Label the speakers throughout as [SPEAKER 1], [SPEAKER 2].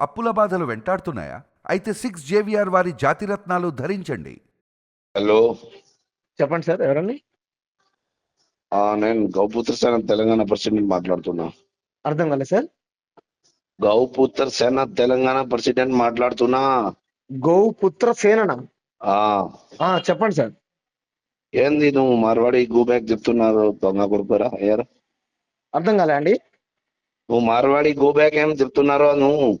[SPEAKER 1] అప్పుల బాధలు వెంటాడుతున్నాయా? అయితే సిక్స్ జేవిఆర్ వారి జాతిరత్నాలు ధరించండి.
[SPEAKER 2] హలో.
[SPEAKER 3] చెప్పండి సార్ ఎవరండి?
[SPEAKER 2] ఆ, నేను గౌపుత్ర సేన తెలంగాణ ప్రెసిడెంట్ మాట్లాడుతున్నా.
[SPEAKER 3] అర్థం కాలేదు సార్.
[SPEAKER 2] గౌపుత్ర సేన తెలంగాణ ప్రెసిడెంట్ మాట్లాడుతున్నా.
[SPEAKER 3] గోపుత్ర సేనన?
[SPEAKER 2] ఆ.
[SPEAKER 3] ఆ, చెప్పండి సార్.
[SPEAKER 2] ఏంది నువ్వు మార్వాడి గో బ్యాక్ చెప్తున్నారు దొంగ కొడుకురా అయ్యారు?
[SPEAKER 3] అర్థం కాలే అండి.
[SPEAKER 2] నువ్వు మార్వాడి గో బ్యాక్ ఏం చెప్తున్నారో నువ్వు?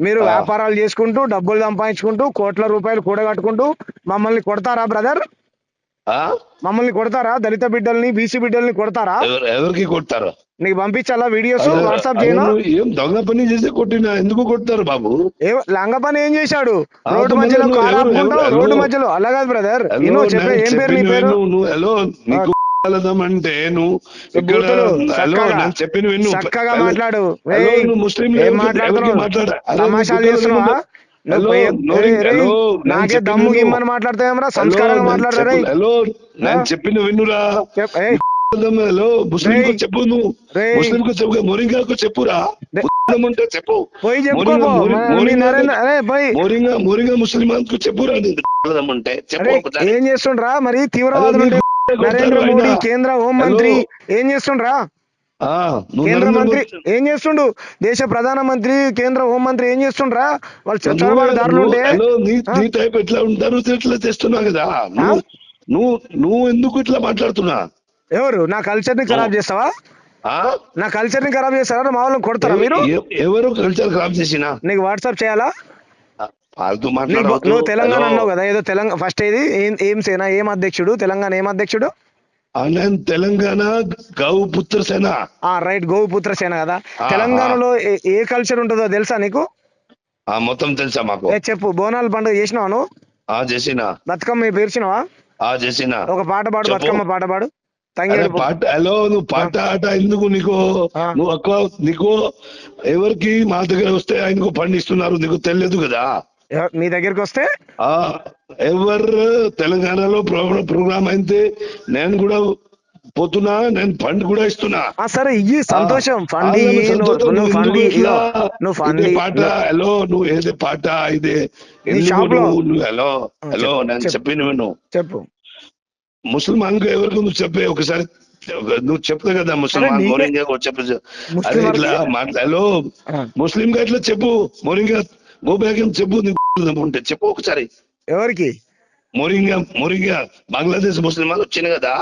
[SPEAKER 3] మీరు. వ్యాపారాలు చేసుకుంటూ డబ్బులు సంపాదించుకుంటూ కోట్ల రూపాయలు కూడగట్టుకుంటూ మమ్మల్ని కొడతారా బ్రదర్? మమ్మల్ని కొడతారా? దళిత బిడ్డల్ని బీసీ బిడ్డల్ని కొడతారా?
[SPEAKER 2] ఎవరు- ఎవరికి కొడతారు?
[SPEAKER 3] నీకు పంపించాలా వీడియోస్? వాట్సాప్ చేయను?
[SPEAKER 2] ఏం దొంగ పని చేసి కొట్టినా ఎందుకు కొడతారు బాబు?
[SPEAKER 3] ఏ లంగ పని ఏం చేశాడు? రోడ్డు మధ్యలో రోడ్డు. మధ్యలో? అలా కాదు బ్రదర్. నేను చెప్పే ఏం పేరు నీ పేరు?
[SPEAKER 2] హలో నీకు అంటే నువ్వు చెప్పిన
[SPEAKER 3] చక్కగా మాట్లాడు.
[SPEAKER 2] ముస్లిం
[SPEAKER 3] నాకే దమ్ము. గిమ్మని మాట్లాడతాయేమరా సంస్కారంగా మాట్లాడరా
[SPEAKER 2] హలో నేను? చెప్పిన
[SPEAKER 3] ఏయ్,
[SPEAKER 2] హలో ముస్లిం. చెప్పు నువ్వు. ముస్లిం కు చెప్పు మొరింగాకు చెప్పురా. ఉంటే చెప్పు.
[SPEAKER 3] పోయి చెప్పుకో
[SPEAKER 2] మోరింగా-
[SPEAKER 3] పో.
[SPEAKER 2] మోరి-
[SPEAKER 3] మన- మీ
[SPEAKER 2] మోరింగా-
[SPEAKER 3] నరేంద్ర అరే పోయి.
[SPEAKER 2] మోరింగా మోరింగా ముస్లిమాన్కు చెప్పురా ఉంటే చెప్పు.
[SPEAKER 3] ఏం చేస్తుండ్రా? మరి తీవ్రవాదులు
[SPEAKER 2] నీకు
[SPEAKER 3] నరేంద్ర మోడీ. కేంద్ర హోం. మంత్రి ఏం చేస్తుండ్రా? కేంద్ర మంత్రి ఏం చేస్తుండు? దేశ ప్రధాన మంత్రి కేంద్ర హోం మంత్రి ఏం చేస్తుండ్రా? వాళ్ళు చొరబాటు దారులు ఉంటే
[SPEAKER 2] నీ టైప్ ఎట్లా ఉంటారు? ఇట్లా చేస్తున్నావు కదా? నువ్వు నువ్వు ఎందుకు ఇట్లా మాట్లాడుతున్నా?
[SPEAKER 3] ఎవరు? నా కల్చర్ని ఖరాబ్ చేస్తావా? నా కల్చర్ని ఖరాబ్ చేస్తారా? మా వాళ్ళని కొడతారా మీరు?
[SPEAKER 2] ఎవ- ఎవరు కల్చర్ ఖరాబ్ చేసినా?
[SPEAKER 3] నీకు వాట్సాప్ చేయాలా?
[SPEAKER 2] మాట్లాడవద్దు
[SPEAKER 3] నువ్వు తెలంగాణ. అన్నావు కదా ఏదో తెలంగాణ ఫస్ట్ ఏది? ఏం ఏం సేన? ఏం అధ్యక్షుడు? తెలంగాణ ఏం అధ్యక్షుడు?
[SPEAKER 2] నేను తెలంగాణ గౌ పుత్ర సేన.
[SPEAKER 3] ఆ రైట్ గోపుత్ర సేన కదా. తెలంగాణలో ఏ- కల్చర్ ఉంటుందో తెలుసా నీకు?
[SPEAKER 2] ఆ మొత్తం తెలుసా మాకు?
[SPEAKER 3] చెప్పు బోనాల పండుగ చేసినావా నువ్వు?
[SPEAKER 2] ఆ చేసిన.
[SPEAKER 3] బతుకమ్మ పేర్చినావా?
[SPEAKER 2] ఆ చేసిన.
[SPEAKER 3] ఒక పాట పాడు. బతుకమ్మ పాట పాడు.
[SPEAKER 2] పాట హలో నువ్వు పాట ఆట ఎందుకు నీకు. నువ్వు ఎక్కువ నీకు ఎవరికి మా దగ్గర వస్తే ఆయనకు పండిస్తున్నారు నీకు తెలియదు కదా?
[SPEAKER 3] మీ దగ్గరికి వస్తే?
[SPEAKER 2] ఎవరు తెలంగాణలో ప్రోగ్రామ్ అయితే నేను కూడా పోతున్నా నేను ఫండ్ కూడా ఇస్తున్నా.
[SPEAKER 3] సరే ఇయ్యి సంతోషం. ఫండి నువ్వు ఫండి
[SPEAKER 2] ఇదే పాట? హలో నువ్వు ఏదే పాట? ఇదే హలో హలో నేను
[SPEAKER 3] చెప్పు.
[SPEAKER 2] చెప్పిన
[SPEAKER 3] చెప్పు.
[SPEAKER 2] ముసల్మాన్కు ఎవరికి నువ్వు చెప్పే ఒకసారి నువ్వు చెప్తా కదా ముసల్మాన్
[SPEAKER 3] నీకే-
[SPEAKER 2] మోరింగా చెప్పు. అదే
[SPEAKER 3] ముస్లిం
[SPEAKER 2] ఇట్లా
[SPEAKER 3] వాళ్ళకి-
[SPEAKER 2] మాట్లా హలో
[SPEAKER 3] ఆ.
[SPEAKER 2] ముస్లిం గా ఇట్లా చెప్పు మోరింగా గో బ్యాక్ అని చెప్పు నీకు ఉంటే చెప్పు ఒకసారి.
[SPEAKER 3] ఎవరికి?
[SPEAKER 2] మోరింగా మోరింగా బంగ్లాదేశ్ ముస్లిం వాళ్ళు వచ్చిన కదా.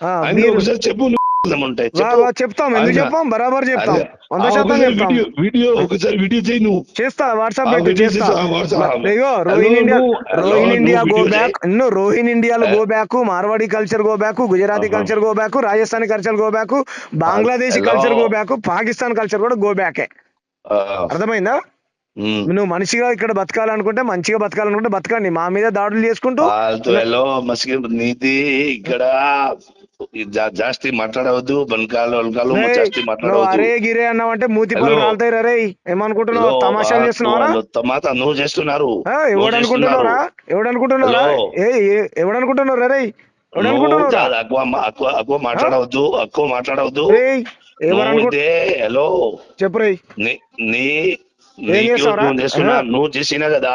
[SPEAKER 2] ఆయన ఒకసారి చెప్పు నువ్వు ఉంటే
[SPEAKER 3] వా,
[SPEAKER 2] చెప్పు.
[SPEAKER 3] వా, చెప్తాం. ఎందుకు చెప్పాం? బరాబర్ చెప్తాం. వంద శాతం చెప్తాం.
[SPEAKER 2] వీడియో ఒకసారి వీడియో చేయి నువ్వు.
[SPEAKER 3] చేస్తా వాట్సాప్
[SPEAKER 2] హలో,
[SPEAKER 3] రోహిన్ ఇండియా రోహిన్ ఇండియా గో బ్యాక్. ఇన్ను రోహిన్ ఇండియాలో? Go back Marwadi culture go back Gujarati. Culture go back Rajasthani culture go back Bangladeshi. Culture go back Pakistan culture కూడా గో బ్యాకే. అర్థమైందా. నువ్వు మనిషిగా ఇక్కడ బతకాలనుకుంటే మంచిగా బతకాలనుకుంటే బతకండి. మా మీద దాడులు చేసుకుంటూ
[SPEAKER 2] నీది ఇక్కడ జాస్తి మాట్లాడవద్దు బనకాలు వనకాలు
[SPEAKER 3] రేయ్,
[SPEAKER 2] జాస్తి మాట్లాడవద్దు
[SPEAKER 3] అరే గిరే అన్నావంటే మూతి
[SPEAKER 2] హలో.
[SPEAKER 3] రాలుతాయి రే ఏమనుకుంటున్నావు తమాషాలు
[SPEAKER 2] నువ్వు చేస్తున్నారు
[SPEAKER 3] ఆ,
[SPEAKER 2] నువ్వు
[SPEAKER 3] ఎవడు అనుకుంటున్నారా
[SPEAKER 2] చేస్తున్నారు.
[SPEAKER 3] ఎవడు అనుకుంటున్నారా
[SPEAKER 2] హలో.
[SPEAKER 3] ఏ ఏ- ఎవడు అనుకుంటున్నావు రే
[SPEAKER 2] ఎక్కువ మాట్లాడవద్దు ఎక్కువ మాట్లాడవద్దు హలో
[SPEAKER 3] చెప్పు
[SPEAKER 2] నీ? నువ్వు చేస్తున్నా
[SPEAKER 3] ఆ.
[SPEAKER 2] నువ్వు చేసినా కదా.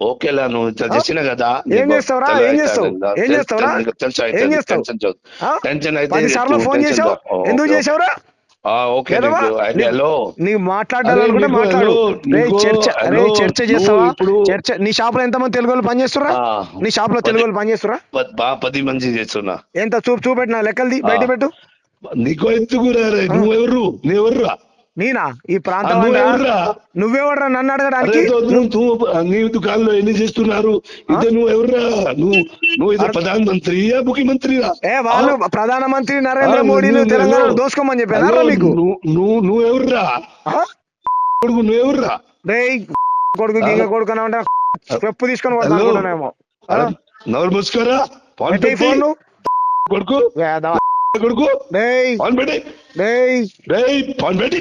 [SPEAKER 2] ఓకేలా నువ్వు చేసిన కదా
[SPEAKER 3] ఏం చేస్తావురా? ఏం చేస్తావు? ఏం చేస్తావురా? ఏం చేస్తావు?
[SPEAKER 2] టెన్షన్ అయితే
[SPEAKER 3] ఫోన్ చేసావు? ఎందుకు. చేసావురా?
[SPEAKER 2] ఆ, ఓకే
[SPEAKER 3] నీ-
[SPEAKER 2] హలో
[SPEAKER 3] నీకు మాట్లాడాలనుకుంటే మాట్లాడు చర్చ రే చర్చ చేస్తావా? చర్చ నీ షాప్లో ఎంతమంది తెలుగు వాళ్ళు పనిచేస్తురా నీ
[SPEAKER 2] షాప్లో
[SPEAKER 3] తెలుగు వాళ్ళు పనిచేస్తురా
[SPEAKER 2] బా పది మంది చేస్తున్నా.
[SPEAKER 3] ఎంత? చూపు చూపెట్టిన లెక్కలది బయట. పెట్టు.
[SPEAKER 2] నీకు ఎందుకు రే? నువ్వెవరు? నువ్వెవర్రా?
[SPEAKER 3] నేనా? ఈ ప్రాంతం
[SPEAKER 2] నువ్వెవర్రా?
[SPEAKER 3] నన్ను అడగడానికి?
[SPEAKER 2] తో నువ్వు నువ్వు నీ దుకాణంలో ఎన్ని చేస్తున్నారు? ఇదే నువ్వు ఎవర్రా నువ్వు నువ్వు ఇదే ప్రధాన మంత్రియా ముఖ్యమంత్రిరా
[SPEAKER 3] ఏ వాళ్ళు ప్రధానమంత్రి నరేంద్ర
[SPEAKER 2] నువ్వు-
[SPEAKER 3] తెలంగాణ
[SPEAKER 2] నువ్వు-
[SPEAKER 3] దోసుకోమని చెప్పారా మీకు?
[SPEAKER 2] నువ్వు నువ్వు
[SPEAKER 3] ఆ?
[SPEAKER 2] కొడుకు నువ్వెవర్రా?
[SPEAKER 3] రేయ్ కొడుకు గింగ కొడుకు అని అంటే చెప్పు తీసుకొని
[SPEAKER 2] అరే, నోరు మూసుకోరా? ఫోన్? కొడుకు. కొడుకు? రేయ్. ఫోన్ పెట్టి.